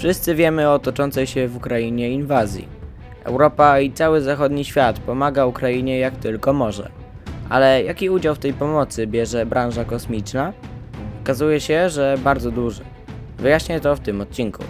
Wszyscy wiemy o toczącej się w Ukrainie inwazji. Europa i cały zachodni świat pomaga Ukrainie jak tylko może. Ale jaki udział w tej pomocy bierze branża kosmiczna? Okazuje się, że bardzo duży. Wyjaśnię to w tym odcinku.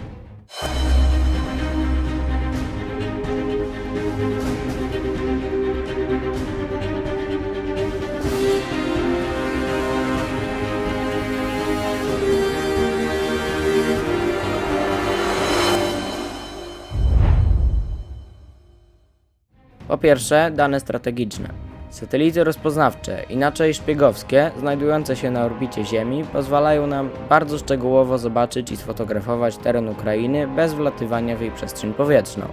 Po pierwsze, dane strategiczne. Satelity rozpoznawcze, inaczej szpiegowskie, znajdujące się na orbicie Ziemi, pozwalają nam bardzo szczegółowo zobaczyć i sfotografować teren Ukrainy bez wlatywania w jej przestrzeń powietrzną.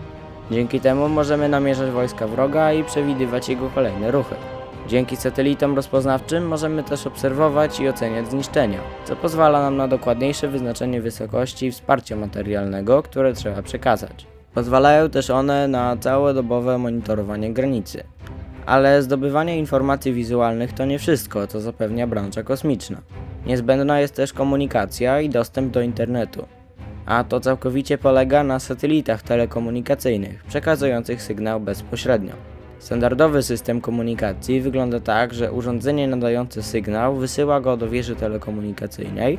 Dzięki temu możemy namierzać wojska wroga i przewidywać jego kolejne ruchy. Dzięki satelitom rozpoznawczym możemy też obserwować i oceniać zniszczenia, co pozwala nam na dokładniejsze wyznaczenie wysokości i wsparcia materialnego, które trzeba przekazać. Pozwalają też one na całodobowe monitorowanie granicy. Ale zdobywanie informacji wizualnych to nie wszystko, co zapewnia branża kosmiczna. Niezbędna jest też komunikacja i dostęp do internetu. A to całkowicie polega na satelitach telekomunikacyjnych, przekazujących sygnał bezpośrednio. Standardowy system komunikacji wygląda tak, że urządzenie nadające sygnał wysyła go do wieży telekomunikacyjnej,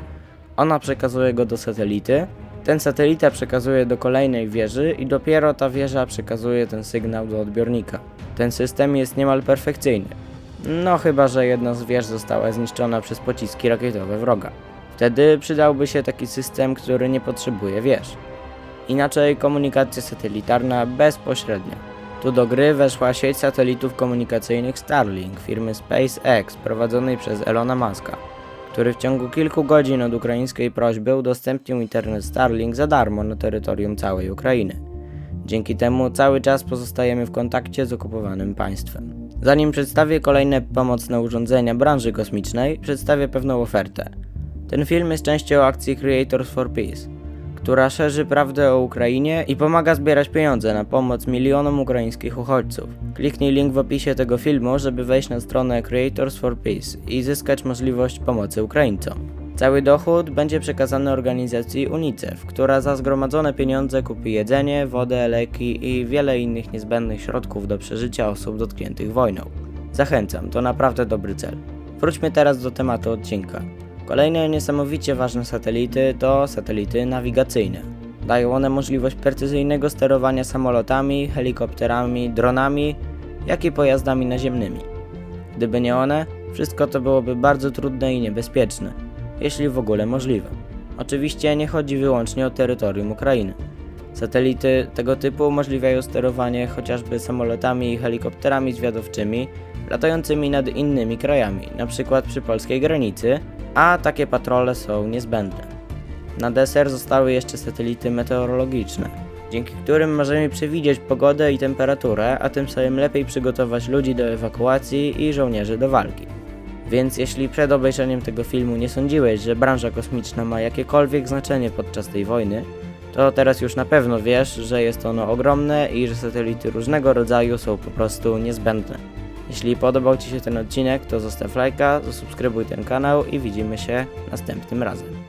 ona przekazuje go do satelity, ten satelita przekazuje do kolejnej wieży i dopiero ta wieża przekazuje ten sygnał do odbiornika. Ten system jest niemal perfekcyjny. No chyba, że jedna z wież została zniszczona przez pociski rakietowe wroga. Wtedy przydałby się taki system, który nie potrzebuje wież. Inaczej komunikacja satelitarna bezpośrednia. Tu do gry weszła sieć satelitów komunikacyjnych Starlink firmy SpaceX prowadzonej przez Elona Muska, który w ciągu kilku godzin od ukraińskiej prośby udostępnił internet Starlink za darmo na terytorium całej Ukrainy. Dzięki temu cały czas pozostajemy w kontakcie z okupowanym państwem. Zanim przedstawię kolejne pomocne urządzenia branży kosmicznej, przedstawię pewną ofertę. Ten film jest częścią akcji Creators for Peace, która szerzy prawdę o Ukrainie i pomaga zbierać pieniądze na pomoc milionom ukraińskich uchodźców. Kliknij link w opisie tego filmu, żeby wejść na stronę Creators for Peace i zyskać możliwość pomocy Ukraińcom. Cały dochód będzie przekazany organizacji UNICEF, która za zgromadzone pieniądze kupi jedzenie, wodę, leki i wiele innych niezbędnych środków do przeżycia osób dotkniętych wojną. Zachęcam, to naprawdę dobry cel. Wróćmy teraz do tematu odcinka. Kolejne niesamowicie ważne satelity to satelity nawigacyjne. Dają one możliwość precyzyjnego sterowania samolotami, helikopterami, dronami, jak i pojazdami naziemnymi. Gdyby nie one, wszystko to byłoby bardzo trudne i niebezpieczne, jeśli w ogóle możliwe. Oczywiście nie chodzi wyłącznie o terytorium Ukrainy. Satelity tego typu umożliwiają sterowanie chociażby samolotami i helikopterami zwiadowczymi latającymi nad innymi krajami, np. przy polskiej granicy, a takie patrole są niezbędne. Na deser zostały jeszcze satelity meteorologiczne, dzięki którym możemy przewidzieć pogodę i temperaturę, a tym samym lepiej przygotować ludzi do ewakuacji i żołnierzy do walki. Więc jeśli przed obejrzeniem tego filmu nie sądziłeś, że branża kosmiczna ma jakiekolwiek znaczenie podczas tej wojny, to teraz już na pewno wiesz, że jest ono ogromne i że satelity różnego rodzaju są po prostu niezbędne. Jeśli podobał Ci się ten odcinek, to zostaw lajka, zasubskrybuj ten kanał i widzimy się następnym razem.